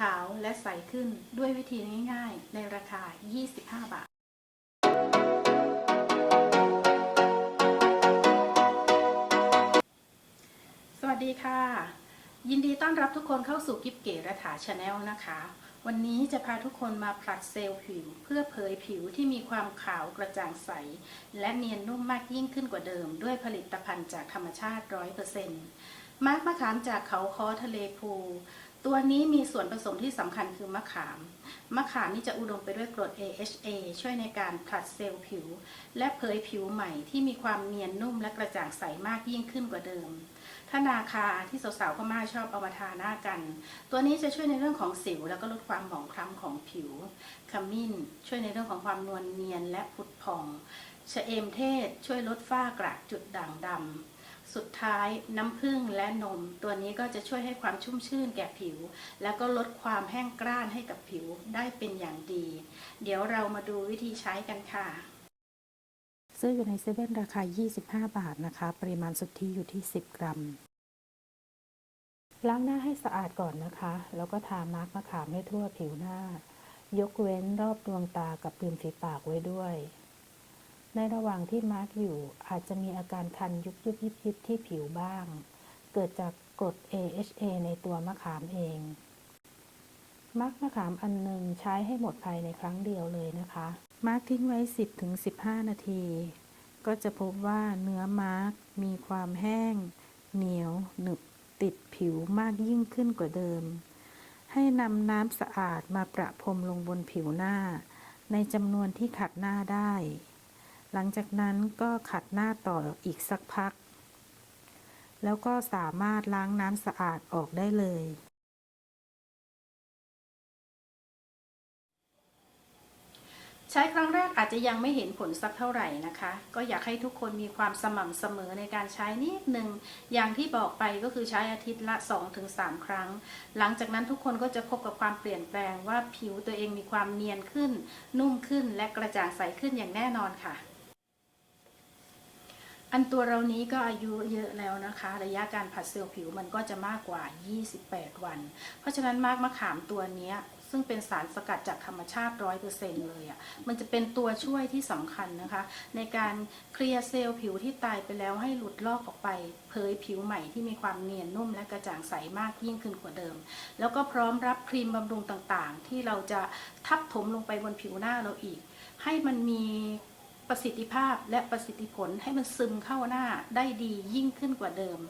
ขาวและใสขึ้นด้วยวิธีง่ายๆ ในราคา 25 บาท สวัสดีค่ะ ยินดีต้อนรับทุกคนเข้าสู่กิฟเก๋ระถาชาแนลนะคะ วันนี้จะพาทุกคนมาผลัดเซลล์ผิว เพื่อเผยผิวที่มีความขาวกระจ่างใส และเนียนนุ่มมากยิ่งขึ้นกว่าเดิม ด้วยผลิตภัณฑ์จากธรรมชาติ 100%มาร์กมะขามจากเขาคอทะเลพู ตัวนี้มีส่วนผสมที่สำคัญคือมะขาม มะขามนี่จะอุดมไปด้วยกรด AHA ช่วยในการผลัดเซลล์ผิว และเผยผิวใหม่ที่มีความเนียนนุ่มและกระจ่างใสมากยิ่งขึ้นกว่าเดิมถ้านาคาที่สาวๆพม่าชอบเอามาทาหน้ากัน ตัวนี้จะช่วยในเรื่องของสิว แล้วก็ลดความหมองคล้ำของผิว ขมิ้น ช่วยในเรื่องของความนวลเนียนและผุดผ่อง ชะเอมเทศช่วยลดฝ้ากระจุดด่างดำ สุดท้ายน้ำผึ้งและนม ตัวนี้ก็จะช่วยให้ความชุ่มชื่นแก่ผิว แล้วก็ลดความแห้งกร้านให้กับผิวได้เป็นอย่างดี เดี๋ยวเรามาดูวิธีใช้กันค่ะ ซื้ออยู่ในเซเว่นราคา 25 บาทนะคะ ปริมาณสุทธิอยู่ที่ 10 กรัม ล้างหน้าให้สะอาดก่อนนะคะ แล้วก็ทามาร์กมะขามให้ทั่วผิวหน้า ยกเว้นรอบดวงตากับริมฝีปากไว้ด้วย ในระหว่างที่มาร์กอยู่อาจจะมีอาการคันยุบยุบยิบยิบที่ผิวบ้าง เกิดจากกรด AHA ในตัวมะขามเอง มาร์กมะขามอันหนึ่งใช้ให้หมดภายในครั้งเดียวเลยนะคะ มาร์กทิ้งไว้ 10-15 นาที ก็จะพบว่าเนื้อมาร์กมีความแห้ง เหนียว หนึบติดผิวมากยิ่งขึ้นกว่าเดิม ให้นำน้ำสะอาดมาประพรมลงบนผิวหน้า ในจำนวนที่ขัดหน้าได้ หลังจากนั้นก็ขัดหน้าต่ออีกสักพัก แล้วก็สามารถล้างน้ำสะอาดออกได้เลยใช้ครั้งแรกอาจจะยังไม่เห็นผลสักเท่าไหร่นะคะ ก็อยากให้ทุกคนมีความสม่ำเสมอในการใช้นิดหนึ่งอย่างที่บอกไปก็คือใช้อาทิตย์ละ 2-3 ครั้ง หลังจากนั้นทุกคนก็จะพบกับความเปลี่ยนแปลงว่าผิวตัวเองมีความเนียนขึ้น นุ่มขึ้นและกระจ่างใสขึ้นอย่างแน่นอนค่ะ อันตัวเรานี้ก็อายุเยอะแล้วนะคะ ระยะการผัดเซลล์ผิวมันก็จะมากกว่า 28 วัน เพราะฉะนั้นมากมะขามตัวนี้ซึ่งเป็นสารสกัดจากธรรมชาติ100%เลยอะ่ะ มันจะเป็นตัวช่วยที่สำคัญนะคะ ในการเคลียร์เซลล์ผิวที่ตายไปแล้วให้หลุดลอกออกไป เผยผิวใหม่ที่มีความเนียนนุ่มและกระจ่างใสมากยิ่งขึ้นกว่าเดิม แล้วก็พร้อมรับครีมบำรุงต่างๆ ที่เราจะทับถมลงไปบนผิวหน้าเราอีก ให้มันมี ประสิทธิภาพและประสิทธิผลให้มันซึมเข้าหน้าได้ดียิ่งขึ้นกว่าเดิม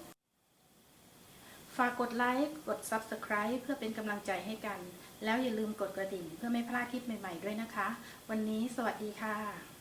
ฝากกดไลค์กด Subscribe เพื่อเป็นกำลังใจให้กัน แล้วอย่าลืมกดกระดิ่งเพื่อไม่พลาดคลิปใหม่ ๆ ด้วยนะคะ วันนี้สวัสดีค่ะ